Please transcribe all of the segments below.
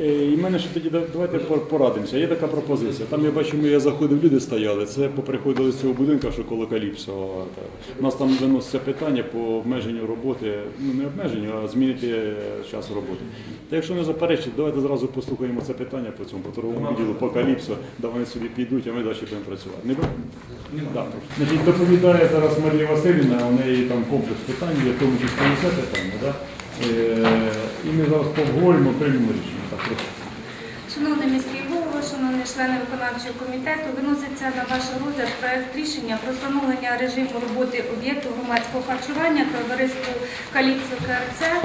Е, І в мене ще тоді давайте порадимося. Є така пропозиція. Там я бачу, ми я заходив, люди стояли. Це поприходили з цього будинку, що коло Каліпсо. У нас там виноситься питання по обмеженню роботи, ну не обмеженню, а змінити е, час роботи. Та якщо не заперечить, давайте зразу послухаємо це питання по цьому по торговому відділу, по Каліпсо, да вони собі підуть, а ми далі будемо працювати. Не? Да. Значить, доповідає зараз Марія Васильівна, у неї там комплекс питань, є в тому числі і це питання. Да? Е, і ми зараз поговоримо, приймемо рішення. Шановний міський голово, шановні члени виконавчого комітету, виноситься на ваш розгляд проект рішення про встановлення режиму роботи об'єкту громадського харчування товариству Каліпсо КРЦ, е,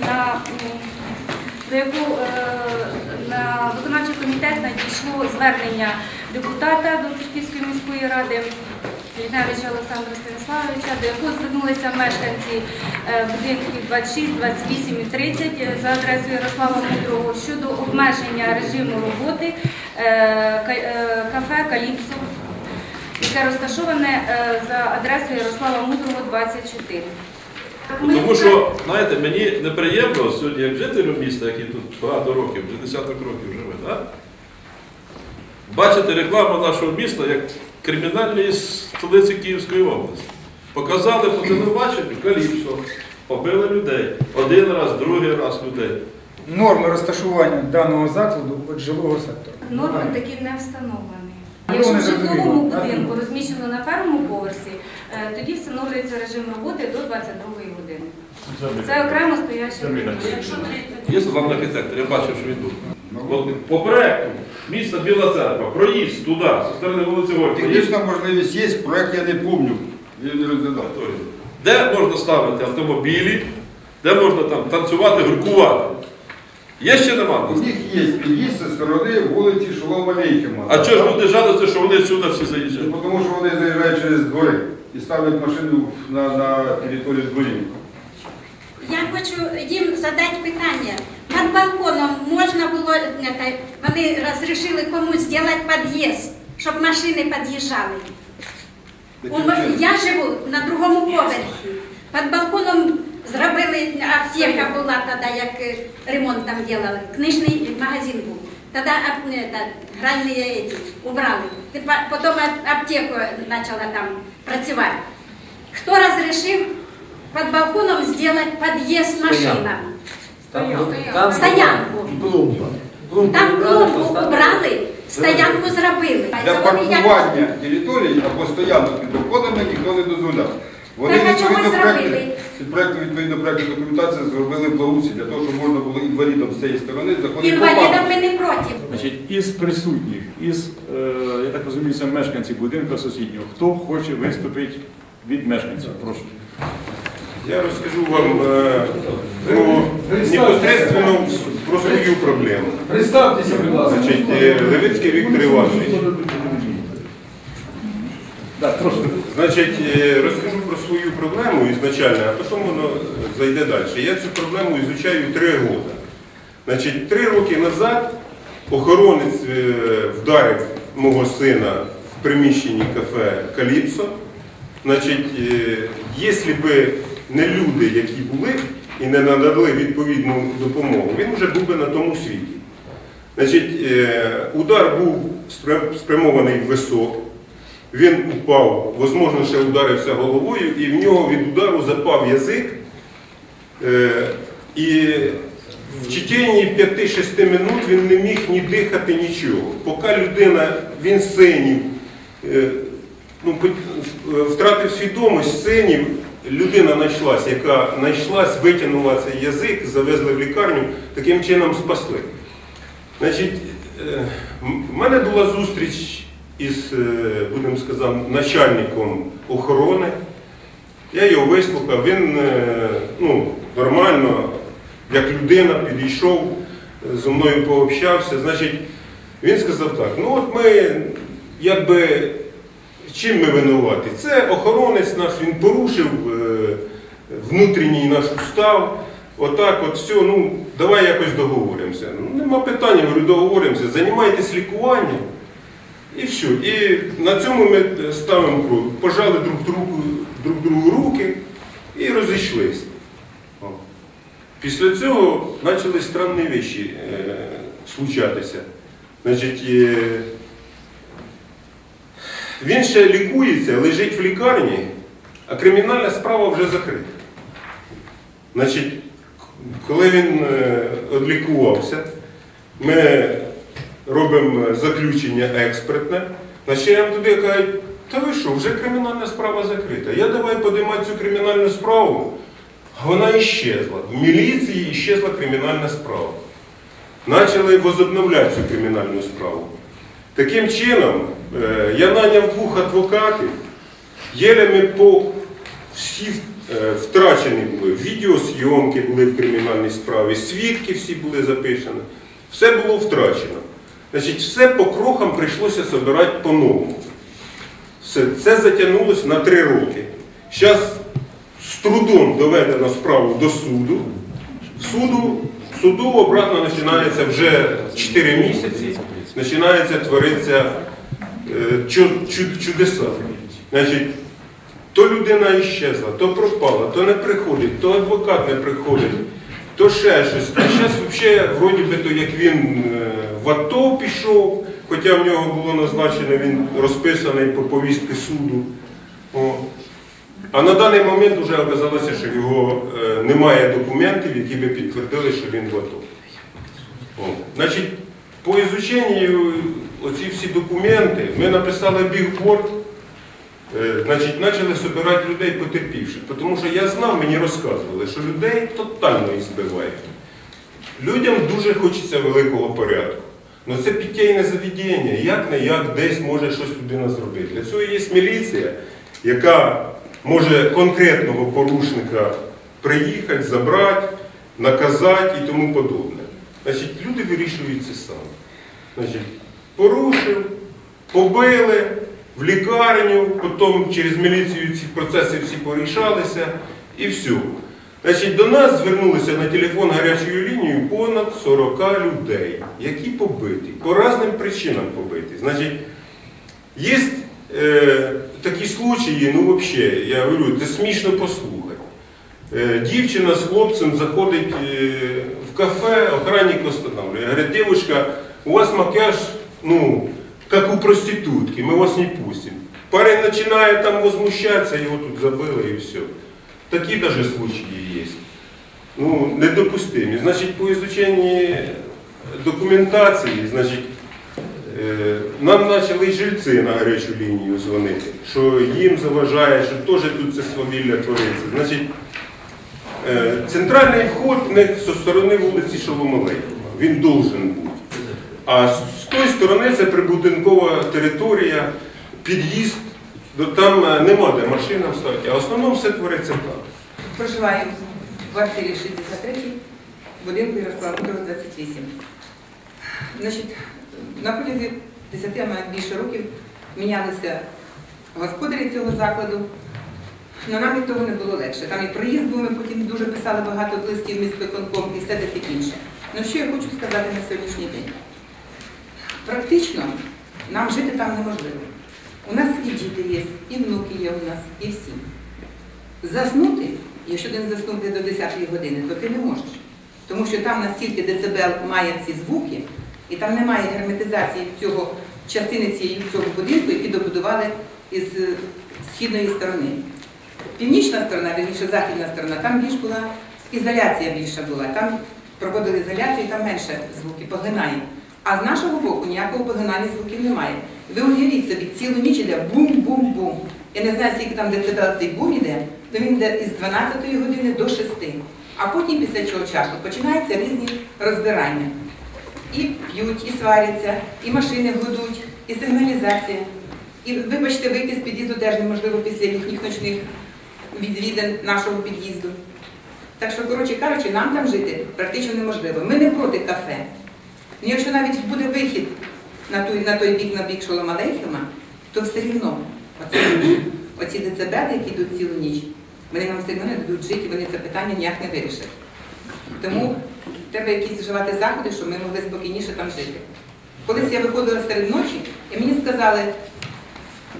на, до яку е, на виконавчий комітет надійшло звернення депутата до Церківської міської ради. Літневича Олександра Станіславовича, до якого звернулися мешканці е, будинків 26, 28 і 30 за адресою Ярослава Мудрого щодо обмеження режиму роботи е, ка- е, кафе Каліпсо, яке розташоване е, за адресою Ярослава Мудрого 24. Тому що, знаєте, мені неприємно сьогодні, як жителю міста, який тут багато років, вже десяток років живе, бачити рекламу нашого міста як кримінальної столиці Київської області. Показали по телебаченню Каліпсо, побили людей. Один раз, другий раз людей. Норми розташування даного закладу від жилого сектору. Норми такі не встановлені. Ну, Якщо в житловому будинку розміщено на першому поверсі, е, тоді встановлюється режим роботи до 22 години. Це окремо 30 Є головний архітектор, я бачив, що він тут. От По проекту міста Біла Церква, проїзд туди, зі сторони вулиці Горького. Технічна можливість є, проект я не пам'ятаю. Я не розглядав. території. Де можна ставити автомобілі, де можна там танцювати, гуркувати. Є ще нема? У них є під'їзд зі сторони вулиці Шолома Алейхема. А чого ж люди жалуються, що вони сюди всі заїжджають? Тому що вони заїжджають через двори і ставлять машину на, на територію дворів. Я хочу їм задати питання. Над балконом можна було, вони розрішили комусь зробити під'їзд, щоб машини під'їжджали. Я живу на другому поверхі. Під балконом зробили, аптека була тоді, як е, ремонт там робили, книжний магазин був. Тоді та, гральні убрали. Потім аптеку почала там працювати. Хто розрішив під балконом зробити під'їзд машинам? Там Стоянку. Клумба. Там клумбу убрали, стоянку зробили. Для як- паркування території або стоянок під доходами ніхто не дозволяв. Вони Так, а чого відповідно зробили? під проекту відповідно проекту документації зробили благоусі для того, щоб можна було інвалідам з цієї сторони заходити. по Інвалідам парку. ми не проти. Значить, із присутніх, із, е, я так розумію, це мешканці будинку сусіднього. Хто хоче виступити від мешканців? Прошу. Я розкажу вам е, про непосредственно про свою проблему. Представтеся, будь ласка. Значить, е, Левицький Віктор Іванович. Так. Значить, е, розкажу про свою проблему ізначально, а потім воно зайде далі. Я цю проблему ізучаю три роки. Значить, три роки назад охоронець е, вдарив мого сина в приміщенні кафе Каліпсо. Значить, е, якщо б не люди, які були і не надали відповідну допомогу, він вже був би на тому світі. Значить, е, удар був спрямований висок. Він упав, можливо, ще ударився головою, і в нього від удару запав язик. Е, І в течение 5-6 минут він не міг ні дихати, нічого. Поки людина, він синів, е, ну, втратив свідомість, синів, людина знайшлась, яка знайшлась, витягнула цей язик, завезли в лікарню, таким чином спасли. Значить, е, в мене була зустріч із, е, будемо сказати, начальником охорони. Я його вислухав, він е, ну, нормально, як людина, підійшов, зі мною пообщався. Значить, він сказав так, ну от ми якби чим ми винуваті? Це охоронець наш, він порушив внутрішній наш устав. Отак, от все, ну давай якось договоримося. Ну, нема питань, я говорю, договоримося, займайтесь лікуванням. І все. І на цьому ми ставимо крок. Пожали друг другу, друг другу руки і розійшлися. Після цього почали странні речі е, случатися. Значить, е, він ще лікується, лежить в лікарні, а кримінальна справа вже закрита. Значить, коли він е, одлікувався, ми робимо заключення експертне, значить я туди кажуть, та ви що, вже кримінальна справа закрита. Я давай подимати цю кримінальну справу. Вона іщезла. В міліції іщезла кримінальна справа. Почали возобновляти цю кримінальну справу. Таким чином, е, я наняв двох адвокатів, єле ми по всі е, втрачені були, відеозйомки були в кримінальній справі, свідки всі були записані. Все було втрачено. Значить, все по крохам прийшлося збирати по-новому. Все, це затягнулося на три роки. Зараз з трудом доведено справу до суду. Суду, суду обратно починається вже 4 місяці, починається творитися е, чу- чу- чудеса. Значить, то людина іщезла, то пропала, то не приходить, то адвокат не приходить, то ще щось. А зараз взагалі, вроді би, то як він е, в АТО пішов, хоча в нього було назначено, він розписаний по повістки суду. О. А на даний момент вже оказалося, що його е, немає документів, які би підтвердили, що він в АТО. О. Значить, по ізученню оці всі документи ми написали бігборд, значить, почали збирати людей потерпівших. Тому що я знав, мені розказували, що людей тотально збивають. Людям дуже хочеться великого порядку. Ну це питейне заведення, як не як десь може щось людина зробити. Для цього є міліція, яка може конкретного порушника приїхати, забрати, наказати і тому подобне. Значить, люди вирішують це самі. Значить, порушив, побили, в лікарню, потім через міліцію ці процеси всі порішалися і все. Значить, до нас звернулися на телефон гарячою лінією понад 40 людей, які побиті, по різним причинам побиті. Значить, є е, такі случаї, ну взагалі, я говорю, це смішно послухати. Е, дівчина з хлопцем заходить е, в кафе, охранник останавливає. Говорить, дівчинка, у вас макіяж, ну, как у проститутки, мы вас не пустим. Парень начинает там возмущаться, его тут забыли и все. Такие даже случаи есть. Ну, недопустимі. Значить, по изученні документації, значить, е, нам почали жильці на гарячу лінію дзвонити, що їм заважає, що теж тут це свавілля твориться. Значить, е, центральний вход в них зі сторони вулиці Шоломалейкова. Він должен бути. А з тої сторони це прибудинкова територія, під'їзд, там е, нема де машинам ставити, а в основному все твориться там. Проживаю в квартирі 63, будинку Ярослава Мудрого, 28. Значить, на протязі 10 а більше років мінялися господарі цього закладу. але нам від того не було легше. Там і проїзд був, ми потім дуже писали багато листів міськвиконком і все таке інше. Ну що я хочу сказати на сьогоднішній день? Практично нам жити там неможливо. У нас і діти є, і внуки є у нас, і всі. Заснути, якщо ти не заснути до 10 години, то ти не можеш. Тому що там настільки децибел має ці звуки, і там немає герметизації цього частини цієї цього будинку, які добудували із е, східної сторони. Північна сторона, вірніше західна сторона, там більш була ізоляція більша була. Там проводили ізоляцію, там менше звуки, поглинає. А з нашого боку ніякого поглинання звуків немає. Ви уявіть собі, цілу ніч іде бум-бум-бум. Я не знаю, скільки там децибел цей бум іде, то він йде із 12 години до 6. А потім після цього часу починаються різні розбирання. І п'ють, і сваряться, і машини гудуть, і сигналізація. І, вибачте, вийти з під'їзду теж неможливо після їхніх ночних відвідин нашого під'їзду. Так що, коротше кажучи, нам там жити практично неможливо. Ми не проти кафе. Якщо навіть буде вихід на той, на той бік, на бік Шоломалейхема, то все рівно оці, оці децибели, які йдуть цілу ніч, вони нам все одно не дадуть жити, і вони це питання ніяк не вирішать. Тому треба якісь вживати заходи, щоб ми могли спокійніше там жити. Колись я виходила серед ночі, і мені сказали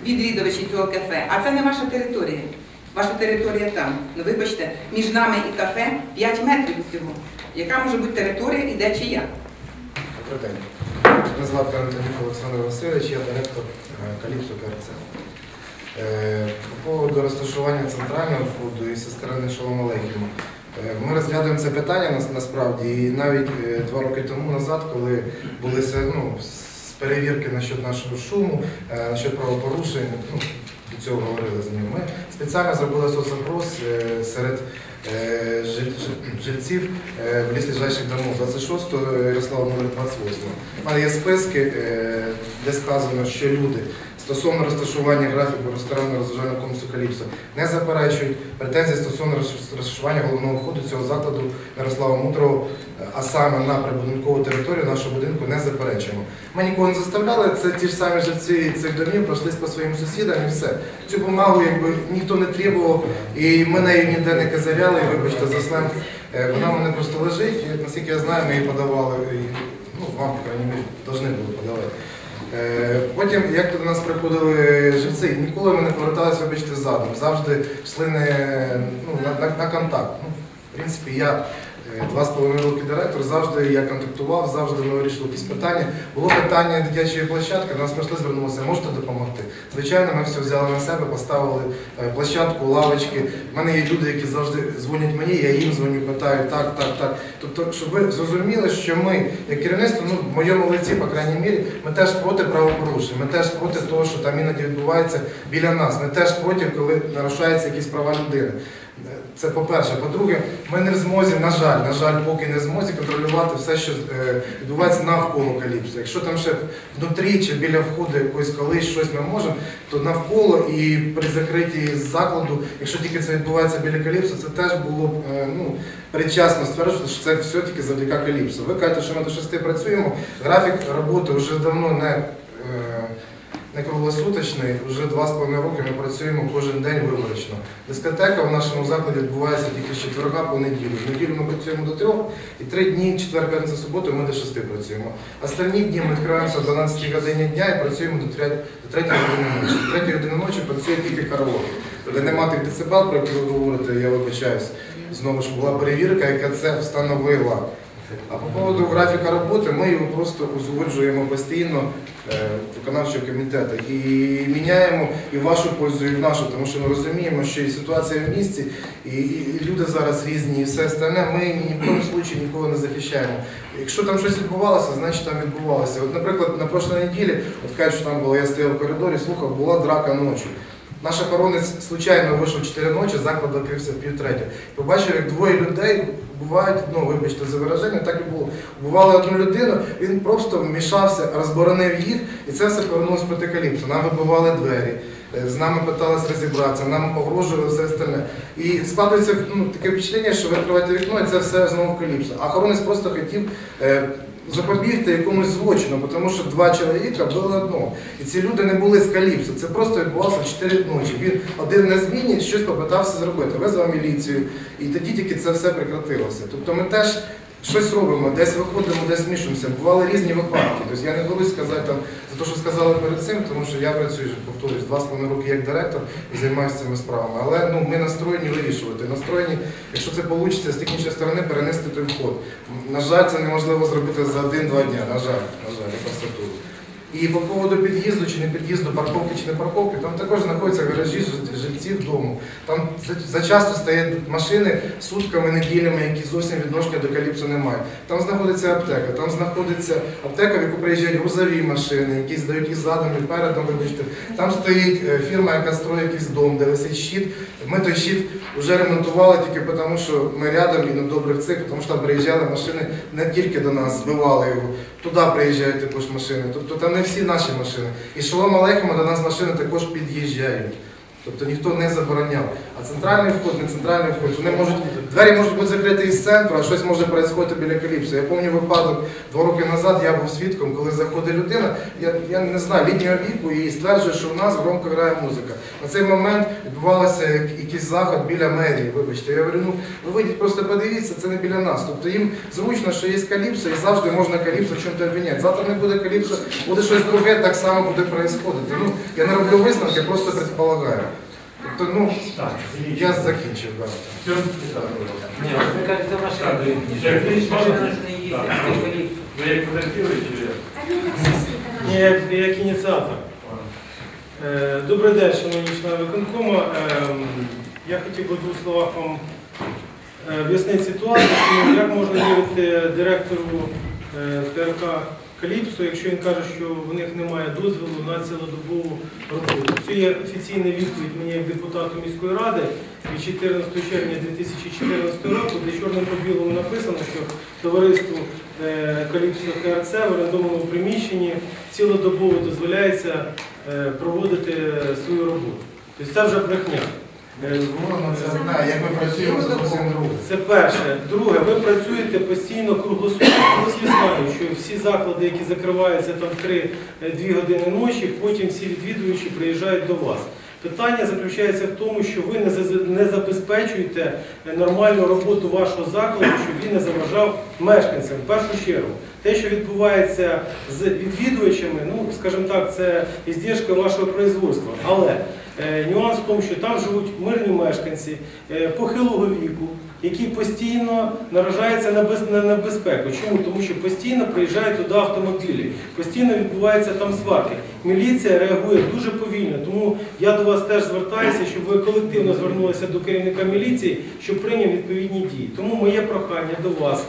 відвідувачі цього кафе, а це не ваша територія. Ваша територія там. Ну вибачте, між нами і кафе 5 метрів всього. Яка може бути територія і де чия? День. Мене звати Антонюк Олександр Васильович, я директор е, Каліпсо КРЦ. Е, По поводу розташування центрального входу і зі сторони Шолом Алейхіма. Е, Ми розглядаємо це питання насправді і навіть два роки тому назад, коли були ну, перевірки насчет нашого шуму, насчет правопорушень, ну, до цього говорили з ним. Ми спеціально зробили соцопрос е, серед е, жиль- жиль- жильців в близлежащих домов 26 Ярослава номер 28. У мене є списки, е, де сказано, що люди стосовно розташування графіку ресторанного розважального комплексу Каліпсо не заперечують претензії стосовно розташування головного входу цього закладу Ярослава Мудрого, а саме на прибудинкову територію нашого будинку не заперечуємо. Ми нікого не заставляли, це ті ж самі живці цих домів пройшлись по своїм сусідам і все. Цю бумагу якби ніхто не требував, і ми нею ніде не казаряли, і, вибачте за сленг. Е, Вона мене просто лежить, і, наскільки я знаю, ми її подавали, і, ну, вам, по крайній мірі, повинні були подавати. Е, Потім, як до нас приходили живці, ніколи ми не поверталися, вибачте, задом. Завжди йшли не, ну, на, на, на контакт. Ну, в принципі, я два з половиною роки директор, завжди я контактував, завжди ми вирішили якісь питання. Було питання дитячої площадки, нас прийшли, звернулися, можете допомогти. Звичайно, ми все взяли на себе, поставили е, площадку, лавочки. У мене є люди, які завжди дзвонять мені, я їм дзвоню, питаю, так, так, так. Тобто, щоб ви зрозуміли, що ми, як керівництво, ну, в моєму лиці, по крайній мірі, ми теж проти правопорушень, ми теж проти того, що там іноді відбувається біля нас. Ми теж проти, коли нарушаються якісь права людини. Це по-перше. По-друге, ми не в змозі, на жаль, на жаль, поки не в змозі контролювати все, що е, відбувається навколо каліпсу. Якщо там ще внутрі чи біля входу якоїсь колись щось ми можемо, то навколо і при закритті закладу, якщо тільки це відбувається біля каліпсу, це теж було б е, ну, передчасно стверджувати, що це все тільки завдяки каліпсу. Ви кажете, що ми до 6 працюємо. Графік роботи вже давно не. Не круглосуточний, вже два з половиною роки ми працюємо кожен день виборочно. Дискотека в нашому закладі відбувається тільки з четверга по неділю. В неділю ми працюємо до трьох, і три дні, четвер, п'ятниця, суботу, ми до шести працюємо. Останні дні ми відкриваємося о 12 годині дня і працюємо до 3 до 3 години ночі. 3 години ночі працює тільки караоке. Де нема тих децибел, про які ви говорите, я вибачаюсь. Знову ж була перевірка, яка це встановила. А по поводу графіка роботи, ми його просто узгоджуємо постійно е, виконавчого комітету і міняємо і в вашу пользу, і в нашу, тому що ми розуміємо, що і ситуація в місті, і, люди зараз різні, і все остальне. Ми ні в коєму случаї нікого не захищаємо. Якщо там щось відбувалося, значить там відбувалося. От, наприклад, на прошлій неділі, от кажуть, що там було, я стояв в коридорі, слухав, була драка ночі. Наш охоронець случайно вийшов 4 ночі, заклад закрився в півтретє. Побачив, як двоє людей бувають, ну вибачте за вираження, так і було. Бували одну людину, він просто вмішався, розборонив їх, і це все повернулося проти каліпсу. Нам вибивали двері. е, З нами питалися розібратися, нам погрожували все остальне. І складається ну, таке впечатлення, що ви відкриваєте вікно і це все знову каліпсо. А охоронець просто хотів е, запобігти якомусь злочину, тому що два чоловіка били одного. І ці люди не були з каліпсу. Це просто відбувалося 4 ночі. Він один на зміні щось попитався зробити, визвав міліцію, і тоді тільки це все прекратилося. Тобто ми теж щось робимо, десь виходимо, десь змішуємося. Бували різні випадки. Тобто я не берусь сказати там за те, що сказали перед цим, тому що я працюю, повторюсь, два з половиною роки як директор і займаюся цими справами. Але ну, ми настроєні вирішувати. Настроєні, якщо це вийде з технічної сторони, перенести той вход. На жаль, це неможливо зробити за один-два дня. На жаль, на жаль, я. І по поводу під'їзду чи не під'їзду, парковки чи не парковки, там також знаходяться гаражі жильців дому. Там за- зачасто стоять машини сутками, неділями, які зовсім відношення до каліпсу не мають. Там знаходиться аптека, там знаходиться аптека, в яку приїжджають грузові машини, які здають і задом, і передом, вибачте. Там стоїть е, фірма, яка строїть якийсь дом, де висить щит. Ми той щит вже ремонтували тільки тому, що ми рядом і на добрих цих, тому що там приїжджали машини не тільки до нас, збивали його. Туди приїжджають також машини. Тобто там не всі наші машини. І шолом Алейхема до нас машини також під'їжджають. Тобто ніхто не забороняв. А центральний вход, не центральний вход, вони можуть, двері можуть бути закриті із центру, а щось може відбуватися біля каліпсу. Я пам'ятаю випадок два роки назад, я був свідком, коли заходить людина, я, я не знаю, літнього віку і стверджує, що в нас громко грає музика. На цей момент відбувався якийсь заход біля мерії, вибачте. Я говорю, ну ви вийдіть, просто подивіться, це не біля нас. Тобто їм зручно, що є каліпсо, і завжди можна каліпсо в чому-то обвиняти. Завтра не буде каліпсо, буде щось друге, так само буде відбуватися. Ну, я не роблю висновки, просто предполагаю. Тобто, ну, я закінчив, так. Ні, ви кажете, машина. Ви як потерпіли чи як? Ні, як, як ініціатор. Е, Добрий день, шановні члени виконкому. Ем, Я хотів би в двох словах вам е, об'яснити ситуацію, як можна вірити директору е, ТРК Каліпсо, якщо він каже, що в них немає дозволу на цілодобову роботу. Це є офіційна відповідь мені як депутату міської ради від 14 червня 2014 року, де чорним по білому написано, що товариству е, Каліпсо КРЦ в орендованому приміщенні цілодобово дозволяється е, проводити свою роботу. Тобто це вже брехня. Е, це одна, як ми працюємо, це зовсім друге. Це перше. Друге, ви працюєте постійно круглосуточно. Всі знають, що всі заклади, які закриваються там 3-2 години ночі, потім всі відвідувачі приїжджають до вас. Питання заключається в тому, що ви не забезпечуєте нормальну роботу вашого закладу, щоб він не заважав мешканцям. В першу чергу, те, що відбувається з відвідувачами, ну скажімо так, це іздержка вашого производства. Але е, нюанс в тому, що там живуть мирні мешканці е, похилого віку, які постійно наражаються на, без, на небезпеку. Чому? Тому що постійно приїжджають туди автомобілі, постійно відбуваються там сварки. Міліція реагує дуже повільно. Тому я до вас теж звертаюся, щоб ви колективно звернулися до керівника міліції, щоб прийняв відповідні дії. Тому моє прохання до вас.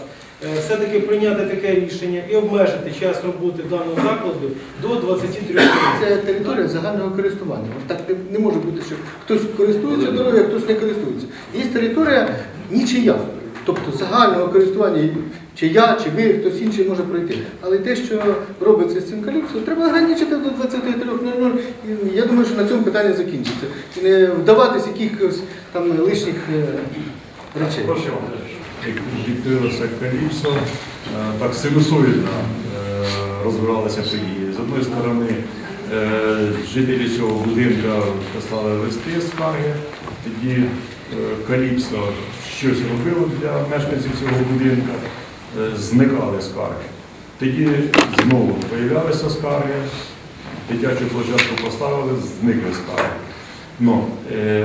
Е, Все-таки прийняти таке рішення і обмежити час роботи даного закладу до 23 годин. Це територія загального користування. От так не, може бути, що хтось користується дорогою, а хтось не користується. Є територія нічия. Тобто загального користування, чи я, чи ви, хтось інший може пройти. Але те, що робиться з цим каліпсом, треба ограничити до 23.00. І я думаю, що на цьому питання закінчиться. Не вдаватись якихось там лишніх е, речей. Як відкрилося Каліпсо, е, так синусоїдно е, розбиралися події. З одної сторони, е, жителі цього будинку писали листи скарги, тоді Каліпсо щось робило для мешканців цього будинку, зникали скарги. Тоді знову з'являлися скарги, дитячу площадку поставили, зникли скарги. Ну,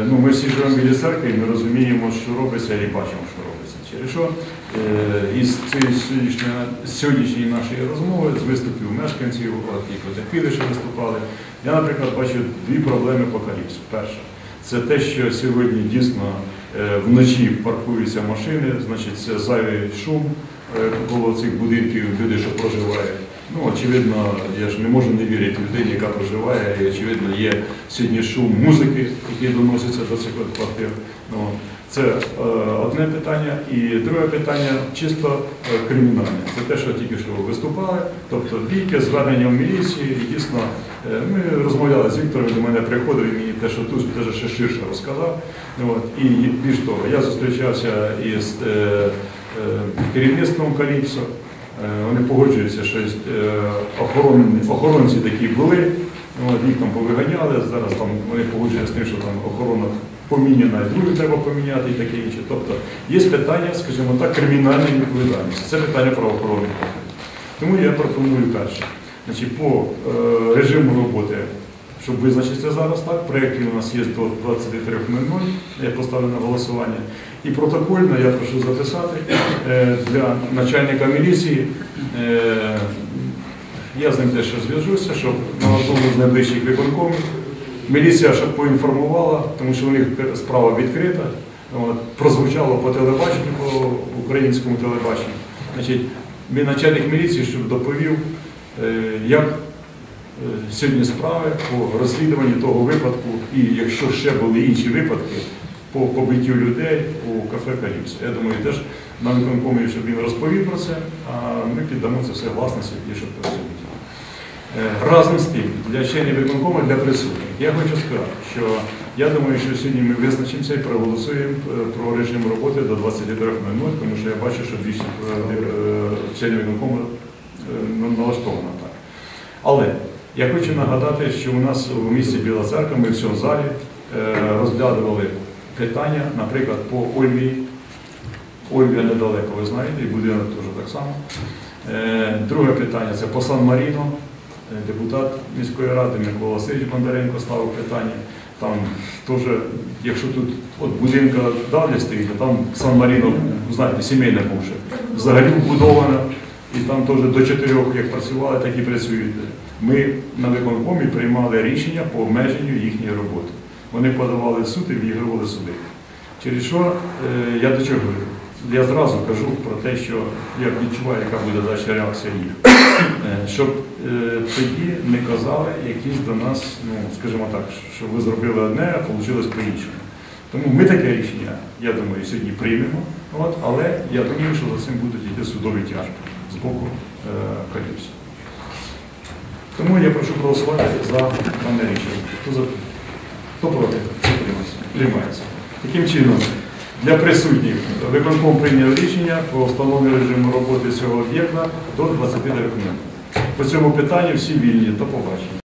ну, ми всі живемо біля церкви, і ми розуміємо, що робиться, і бачимо, що робиться. Що е, із сьогоднішньої, нашої розмови, з виступів мешканців, от і потерпіли, що виступали, я, наприклад, бачу дві проблеми по каліпсу. Перша, це те, що сьогодні дійсно е, вночі паркуються машини, значить це зайвий шум е, коло цих будинків, люди, що проживають. Ну, очевидно, я ж не можу не вірити людині, яка проживає, і очевидно, є сьогодні шум музики, який доноситься до цих квартир. Ну, це е, одне питання. І друге питання чисто е, кримінальне. Це те, що тільки що виступали, тобто бійки, звернення в міліцію, і дійсно е, ми розмовляли з Віктором, до мене приходив і мені те, що тут теж ще ширше розказав. От. І більш того, я зустрічався із керівництвом Каліпсо. Вони погоджуються, що охорон- охоронці такі були, от, їх там повиганяли, зараз там вони погоджуються з тим, що там охорона поміняна, і другу треба поміняти і таке інше. Тобто є питання, скажімо так, кримінальної відповідальності. Це питання правоохоронних. Тому я пропоную перше. Значить, по е, режиму роботи, щоб визначитися зараз, так, проєкт у нас є до 23.00, я поставлю на голосування. І протокольно я прошу записати е, для начальника міліції. е, Я з ним теж зв'яжуся, щоб на одному з найближчих виконкомів міліція щоб поінформувала, тому що у них справа відкрита. Прозвучало по телебаченню, по українському телебаченню. Значить, начальник міліції, щоб доповів, е, як е, сьогодні справи по розслідуванні того випадку, і якщо ще були інші випадки по побиттю людей у кафе Каліпсо. Я думаю, теж на виконкомі, щоб він розповів про це, а ми піддамо це все власності, і щоб працювати. Е, Разом з для членів виконкому, для присутніх, я хочу сказати, що я думаю, що сьогодні ми визначимося і проголосуємо е, про режим роботи до 23.00, тому що я бачу, що більшість е, членів виконкому ну, налаштовано так. Але я хочу нагадати, що у нас у місті Біла Церква ми в залі розглядували питання, наприклад, по Ольві. Ольвія недалеко, ви знаєте, і будинок теж так само. Друге питання це по Сан-Маріно. Е, Депутат міської ради Микола Васильович Бондаренко ставив питання. Там теж, якщо тут от будинка далі стоїть, а там Сан Маріно, знаєте, сімейне бувше, взагалі вбудовано, і там теж до чотирьох як працювали, так і працюють. Ми на виконкомі приймали рішення по обмеженню їхньої роботи. Вони подавали суд і відігрували суди. Через що е, я до чого говорю? Я зразу кажу про те, що я відчуваю, яка буде далі реакція їх. Е, Щоб е, тоді не казали якісь до нас, ну скажімо так, що ви зробили одне, а вийшло по-іншому. Тому ми таке рішення, я думаю, сьогодні приймемо, от, але я думаю, що за цим будуть йти судові тяжби з боку е, Каліпсу. Тому я прошу проголосувати за дане рішення. Хто, за, хто проти? Утримався. Приймається. Таким чином, для присутніх виконком прийняв рішення про встановлення режиму роботи цього об'єкта до 29 минут. По цьому питанню всі вільні. До побачення.